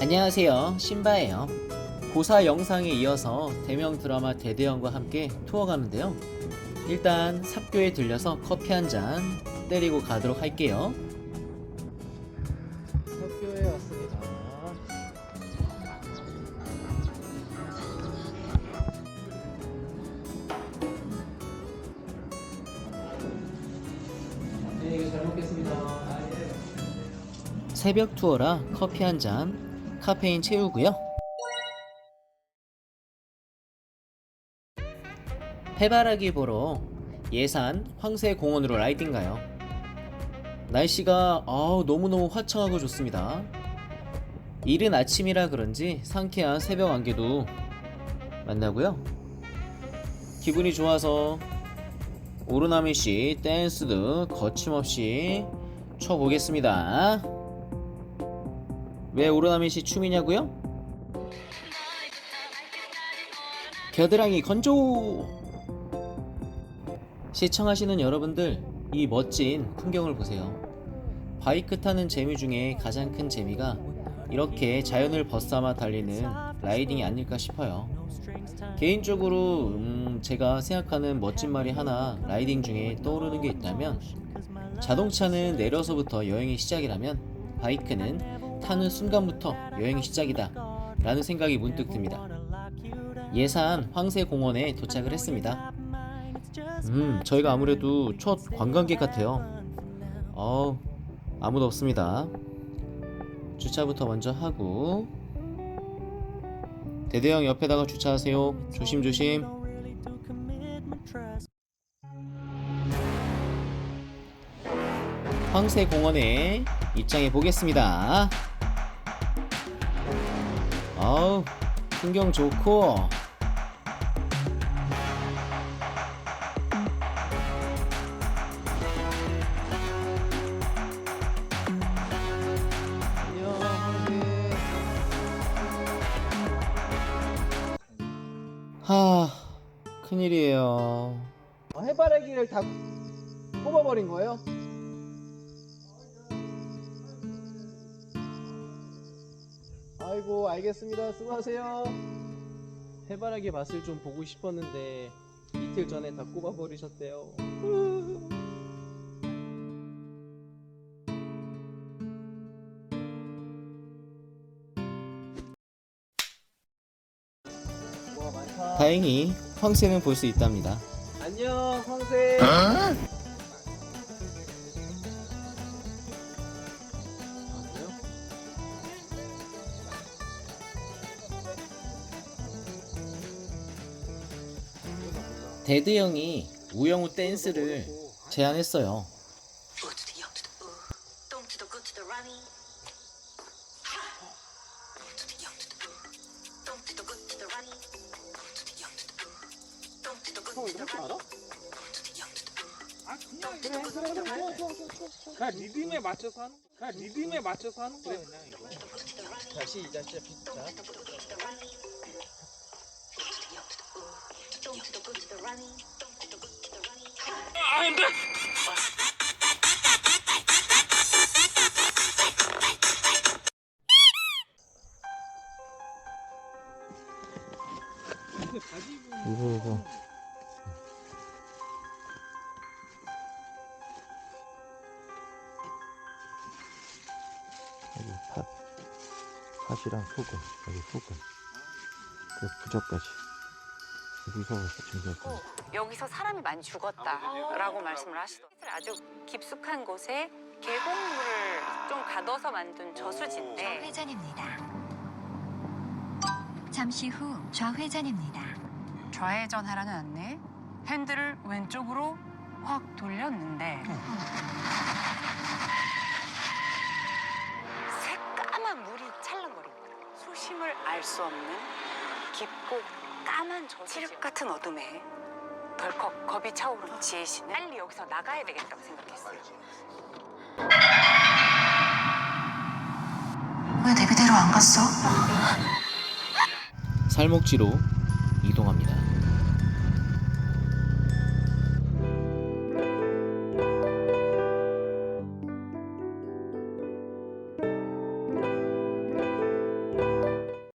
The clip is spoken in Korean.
안녕하세요. 신바예요. 고사 영상에 이어서 대명 드라마 대대형과 함께 투어 가는데요. 일단 삽교에 들려서 커피 한 잔 때리고 가도록 할게요. 삽교에 왔습니다 네, 잘 먹겠습니다. 새벽 투어라 커피 한 잔, 카페인 채우고요. 해바라기 보러 예산 황새공원으로 라이딩 가요. 날씨가 아우 너무너무 화창하고 좋습니다. 이른 아침이라 그런지 상쾌한 새벽 안개도 만나고요. 기분이 좋아서 오르나미 씨 댄스도 거침없이 춰보겠습니다. 왜 오르나미 씨 춤이냐고요? 겨드랑이 건조! 시청하시는 여러분들, 이 멋진 풍경을 보세요. 바이크 타는 재미 중에 가장 큰 재미가 이렇게 자연을 벗삼아 달리는 라이딩이 아닐까 싶어요. 개인적으로 음, 제가 생각하는 멋진 말이 하나 라이딩 중에 떠오르는 게 있다면 자동차는 내려서부터 여행이 시작이라면 바이크는 타는 순간부터 여행이 시작이다 라는 생각이 문득 듭니다. 예산 황새공원에 도착을 했습니다. 음, 저희가 아무래도 첫 관광객 같아요. 어우, 아무도 없습니다. 주차부터 먼저 하고 대대형 옆에다가 주차하세요. 조심조심. 황새공원에 입장해 보겠습니다. 어우, 풍경 좋고. 하, 큰일이에요. 어, 해바라기를 다 뽑아버린 거예요? 아이고 알겠습니다. 수고하세요. 해바라기 맛을 좀 보고 싶었는데 이틀 전에 다 꼽아버리셨대요. 다행히 황새는 볼 수 있답니다. 안녕 황새 데드 형이 우영우 댄스를 제안했어요. 아 그냥 리듬에 맞춰서 하는 나 리듬에 맞춰서 하는 거야 그냥 이거 시작 자 don't to 이거. 여기 팥, 팥이랑 소금, 여기 소금, 그 부적까지 무서워서 준비했거든요. 여기서 사람이 많이 죽었다라고 말씀을 하시더라고요. 아주 깊숙한 곳에 계곡물을 좀 가둬서 만든 저수지인데 좌회전입니다. 잠시 후 좌회전입니다. 좌회전 하라는 안내 핸들을 왼쪽으로 확 돌렸는데 새까만 물이 찰랑거립니다. 수심을 알 수 없는 깊고 까만 저수지 칠흑 같은 어둠에 덜컥 겁이 차오른 지혜 씨는 빨리 여기서 나가야 되겠다고 생각했어요. 왜 내비대로 안 갔어? 살목지로